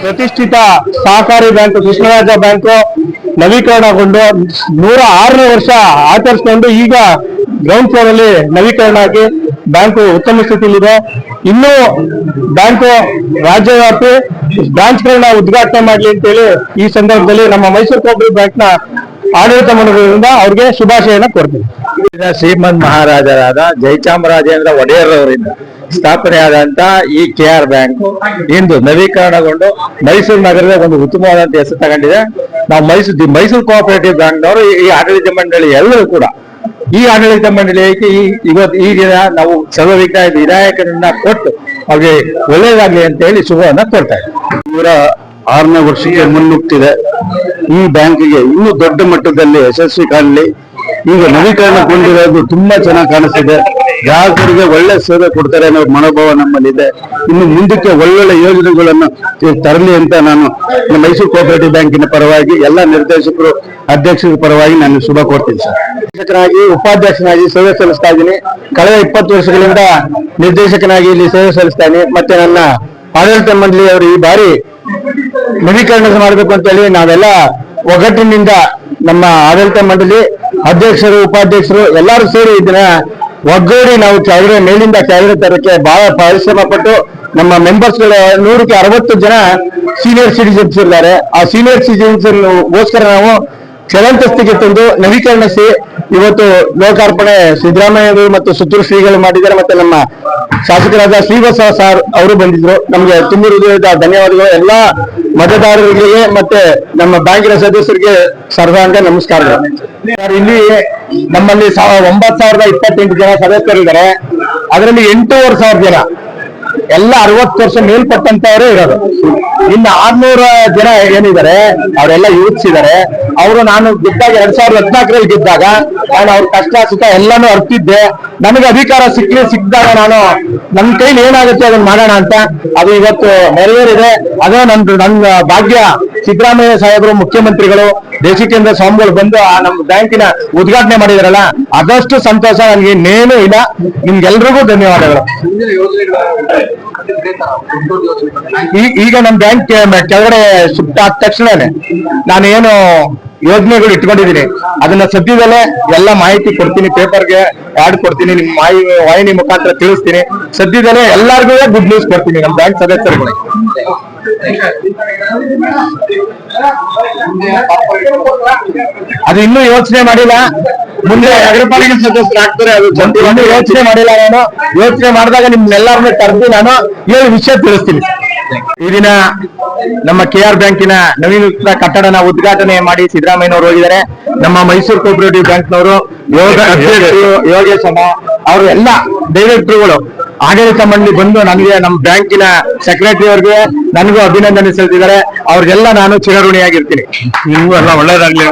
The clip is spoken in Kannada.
ಪ್ರತಿಷ್ಠಿತ ಸಹಕಾರಿ ಬ್ಯಾಂಕ್ ಕೃಷ್ಣರಾಜ ಬ್ಯಾಂಕ್ ನವೀಕರಣಗೊಂಡು ನೂರ ಆರನೇ ವರ್ಷ ಆಚರಿಸಿಕೊಂಡು ಈಗ ಗ್ರೌಂಡ್ ಫ್ಲೋರ್ ಅಲ್ಲಿ ನವೀಕರಣ ಆಗಿ ಬ್ಯಾಂಕು ಉತ್ತಮ ಸ್ಥಿತಿಯಲ್ಲಿದೆ. ಇನ್ನೂ ಬ್ಯಾಂಕು ರಾಜ್ಯವ್ಯಾಪಿ ಬ್ರಾಂಚ್ಗಳನ್ನ ಉದ್ಘಾಟನೆ ಮಾಡಲಿ ಅಂತೇಳಿ ಈ ಸಂದರ್ಭದಲ್ಲಿ ನಮ್ಮ ಮೈಸೂರು ಕೋಪರೇಟಿವ್ ಬ್ಯಾಂಕ್ನ ಆಡಳಿತ ಮಂಡಳಿಯಿಂದ ಅವ್ರಿಗೆ ಶುಭಾಶಯನ ಕೊಡ್ತೀನಿ ಶ್ರೀಮಂತ್ ಮಹಾರಾಜರಾದ ಜಯಚಾಮರಾಜೇಂದ್ರ ಒಡೆಯರ್ ಅವರಿಂದ ಸ್ಥಾಪನೆಯಾದಂತ ಈ ಕೆ ಆರ್ ಬ್ಯಾಂಕ್ ಇಂದು ನವೀಕರಣಗೊಂಡು ಮೈಸೂರು ನಗರದ ಒಂದು ಉತ್ತಮವಾದಂತ ಹೆಸರು ತಗೊಂಡಿದೆ. ನಾವು ಮೈಸೂರು ದಿ ಮೈಸೂರು ಕೋಆಪರೇಟಿವ್ ಬ್ಯಾಂಕ್ನವರು ಈ ಆಡಳಿತ ಮಂಡಳಿ ಎಲ್ಲರೂ ಕೂಡ ಈ ಆಡಳಿತ ಮಂಡಳಿಗೆ ಈ ಇವತ್ತು ಈ ದಿನ ನಾವು ಸರ್ವ ವಿಧಾಯ- ವಿಧಾಯಕರನ್ನ ಕೊಟ್ಟು ಅವ್ರಿಗೆ ಒಳ್ಳೇದಾಗ್ಲಿ ಅಂತ ಹೇಳಿ ಶುಭವನ್ನ ಕೊಡ್ತಾ ಇದ್ದೀವಿ ನೂರ ಆರನೇ ವರ್ಷಕ್ಕೆ ಮುನ್ನುಗ್ತಿದೆ. ಈ ಬ್ಯಾಂಕಿಗೆ ಇನ್ನೂ ದೊಡ್ಡ ಮಟ್ಟದಲ್ಲಿ ಯಶಸ್ವಿ ಕಾಣಲಿ. ಈಗ ನವೀಕರಣಗೊಂಡಿರೋದು ತುಂಬಾ ಚೆನ್ನಾಗಿ ಕಾಣಿಸ್ತಿದೆ. ಗ್ರಾಹಕರಿಗೆ ಒಳ್ಳೆ ಸೇವೆ ಕೊಡ್ತಾರೆ ಅನ್ನೋ ಮನೋಭಾವ ನಮ್ಮಲ್ಲಿದೆ. ಇನ್ನು ಮುಂದಕ್ಕೆ ಒಳ್ಳೊಳ್ಳೆ ಯೋಜನೆಗಳನ್ನು ತರಲಿ ಅಂತ ನಾನು ಮೈಸೂರು ಕೋಆಪರೇಟಿವ್ ಬ್ಯಾಂಕಿನ ಪರವಾಗಿ ಎಲ್ಲ ನಿರ್ದೇಶಕರು, ಅಧ್ಯಕ್ಷರ ಪರವಾಗಿ ನಾನು ಶುಭ ಕೋರ್ತೀನಿ ಸರ್. ನಿರ್ದೇಶಕನಾಗಿ, ಉಪಾಧ್ಯಕ್ಷನಾಗಿ ಸೇವೆ ಸಲ್ಲಿಸ್ತಾ ಇದ್ದೀನಿ ಕಳೆದ ಇಪ್ಪತ್ತು ವರ್ಷಗಳಿಂದ ನಿರ್ದೇಶಕನಾಗಿ ಇಲ್ಲಿ ಸೇವೆ ಸಲ್ಲಿಸ್ತಾ ಇದ್ದೀನಿ ಮತ್ತೆ ನನ್ನ ಆಡಳಿತ ಮಂಡಳಿಯವರು ಈ ಬಾರಿ ನವೀಕರಣ ಮಾಡಬೇಕು ಅಂತ ಹೇಳಿ ನಾವೆಲ್ಲ ಒಗ್ಗಟ್ಟಿನಿಂದ ನಮ್ಮ ಆಡಳಿತ ಮಂಡಳಿ ಅಧ್ಯಕ್ಷರು, ಉಪಾಧ್ಯಕ್ಷರು ಎಲ್ಲರೂ ಸೇರಿ ಇದನ್ನ ಒಗ್ಗೂಡಿ ನಾವು ಕೆಳಗಡೆ ಮೇಲಿಂದ ಕೆಳಗಡೆ ತರಕ್ಕೆ ಬಹಳ ಪರಿಶ್ರಮ ಪಟ್ಟು ನಮ್ಮ ಮೆಂಬರ್ಸ್ ನೂರಕ್ಕೆ ಅರವತ್ತು ಜನ ಸೀನಿಯರ್ ಸಿಟಿಜನ್ಸ್ ಇದ್ದಾರೆ. ಆ ಸೀನಿಯರ್ ಸಿಟಿಜನ್ಸ್ ಗೋಸ್ಕರ ನಾವು ಚಲಂತಸ್ತಿಗೆ ತಂದು ನವೀಕರಣಿಸಿ ಇವತ್ತು ಲೋಕಾರ್ಪಣೆ ಸಿದ್ದರಾಮಯ್ಯರು ಮತ್ತು ಸುತ್ತೂರು ಶ್ರೀಗಳು ಮಾಡಿದ್ದಾರೆ ಮತ್ತೆ ನಮ್ಮ ಶಾಸಕರಾದ ಶ್ರೀವತ್ಸ ಸರ್ ಅವರು ಬಂದಿದ್ರು. ನಮ್ಗೆ ತುಂಬಿ ಹೃದಯದ ಧನ್ಯವಾದಗಳು. ಎಲ್ಲಾ ಮತದಾರರಿಗೆ ಮತ್ತೆ ನಮ್ಮ ಬ್ಯಾಂಕಿನ ಸದಸ್ಯರಿಗೆ ಸರ್ವಾಂಗ ನಮಸ್ಕಾರಗಳು. ಇಲ್ಲಿ ನಮ್ಮಲ್ಲಿ ಒಂಬತ್ ಸಾವಿರದ ಇಪ್ಪತ್ತೆಂಟು ಜನ ಸದಸ್ಯರಿದ್ದಾರೆ. ಅದರಲ್ಲಿ ಎಂಟೂವರೆ ಸಾವಿರ ಜನ ಎಲ್ಲ ಅರವತ್ತು ವರ್ಷ ಮೇಲ್ಪಟ್ಟಂತವರೇ ಇರೋದು. ಇನ್ನು ಆರ್ನೂರ ಜನ ಏನಿದ್ದಾರೆ, ಅವರೆಲ್ಲ ಯೂತ್ಸ್ ಇದ್ದಾರೆ ಅವರು ನಾನು ಗೆದ್ದಾಗ ಎರಡ್ ಸಾವಿರದ ಹದಿನಾಲ್ಕರಲ್ಲಿ ಗೆದ್ದಾಗ ನಾನು ಅವ್ರ ಕಷ್ಟ ಸುಖ ಎಲ್ಲಾನು ಅರ್ತಿದ್ದೆ. ನನಗೆ ಅಧಿಕಾರ ಸಿಕ್ಕಿ ಸಿಕ್ಕಿದಾಗ ನಾನು ನನ್ನ ಕೈಲಿ ಏನಾಗುತ್ತೆ ಅದನ್ನ ಮಾಡೋಣ ಅಂತ ಅದು ಇವತ್ತು ನೆರವೇರಿದೆ. ಅದೇ ನನ್ ನನ್ನ ಭಾಗ್ಯ ಸಿದ್ದರಾಮಯ್ಯ ಸಾಹೇಬರು, ಮುಖ್ಯಮಂತ್ರಿಗಳು ದೇಶಿಕೇಂದ್ರ ಸ್ವಾಮಿಗಳು ಬಂದು ಆ ನಮ್ಮ ಬ್ಯಾಂಕಿನ ಉದ್ಘಾಟನೆ ಮಾಡಿದಾರಲ್ಲ ಅದಷ್ಟು ಸಂತೋಷ ನನಗೆ ಇನ್ನೇನು ಇಲ್ಲ. ನಿಮ್ಗೆಲ್ರಿಗೂ ಧನ್ಯವಾದಗಳು. ಈಗ ನಮ್ಮ ಬ್ಯಾಂಕ್ ಕೆಳಗಡೆ ಶಿಫ್ಟ್ ಆದ ತಕ್ಷಣನೇ ನಾನೇನು ಯೋಜನೆಗಳು ಇಟ್ಕೊಂಡಿದ್ದೀನಿ. ಅದನ್ನ ಸದ್ಯದಲ್ಲೇ ಎಲ್ಲ ಮಾಹಿತಿ ಕೊಡ್ತೀನಿ ಪೇಪರ್ಗೆ ಆಡ್ ಕೊಡ್ತೀನಿ ನಿಮ್ ಮಾಹಿ ವಾಹಿನಿ ಮುಖಾಂತರ ತಿಳಿಸ್ತೀನಿ. ಸದ್ಯದಲ್ಲೇ ಎಲ್ಲಾರ್ಗು ಗುಡ್ ನ್ಯೂಸ್ ಕೊಡ್ತೀನಿ ನಮ್ ಬ್ಯಾಂಕ್ ಸದಸ್ಯರುಗಳಿಗೆ. ಅದು ಇನ್ನೂ ಯೋಚನೆ ಮಾಡಿಲ್ಲ. ಮುಂದೆ ನಗರ ಪಾಲಿಕೆ ಸದಸ್ಯರು ಆಗ್ತಾರೆ ಅದು ಬಂದು ಇನ್ನೂ ಯೋಚನೆ ಮಾಡಿಲ್ಲ ನಾನು. ಯೋಚನೆ ಮಾಡಿದಾಗ ನಿಮ್ನೆಲ್ಲರನ್ನ ಕರೆದು ನಾನು ಏಳು ವಿಷಯ ತಿಳಿಸ್ತೀನಿ. ಈ ದಿನ ನಮ್ಮ ಕೆ ಆರ್ ಬ್ಯಾಂಕಿನ ನವೀನ ಕಟ್ಟಡನ ಉದ್ಘಾಟನೆ ಮಾಡಿ ಸಿದ್ದರಾಮಯ್ಯನವರು ಹೋಗಿದ್ದಾರೆ. ನಮ್ಮ ಮೈಸೂರು ಕೋಪರೇಟಿವ್ ಬ್ಯಾಂಕ್ನವರು ಯೋಗ ಯೋಗೇಶ್ ಅಮ್ಮ ಅವರು ಎಲ್ಲ ಡೈರೆಕ್ಟರ್ಗಳು ಆಡಳಿತ ಮಂಡಳಿ ಬಂದು ನನಗೆ ನಮ್ಮ ಬ್ಯಾಂಕಿನ ಸೆಕ್ರೆಟರಿ ಅವ್ರಿಗೆ ನನಗೂ ಅಭಿನಂದನೆ ಸಲ್ಲಿಸಿದ್ದಾರೆ. ಅವ್ರಿಗೆಲ್ಲ ನಾನು ಚಿರಋಣಿಯಾಗಿರ್ತೀನಿ. ನಿಮಗೂ ಎಲ್ಲ ಒಳ್ಳೇದಾಗ್ಲಿ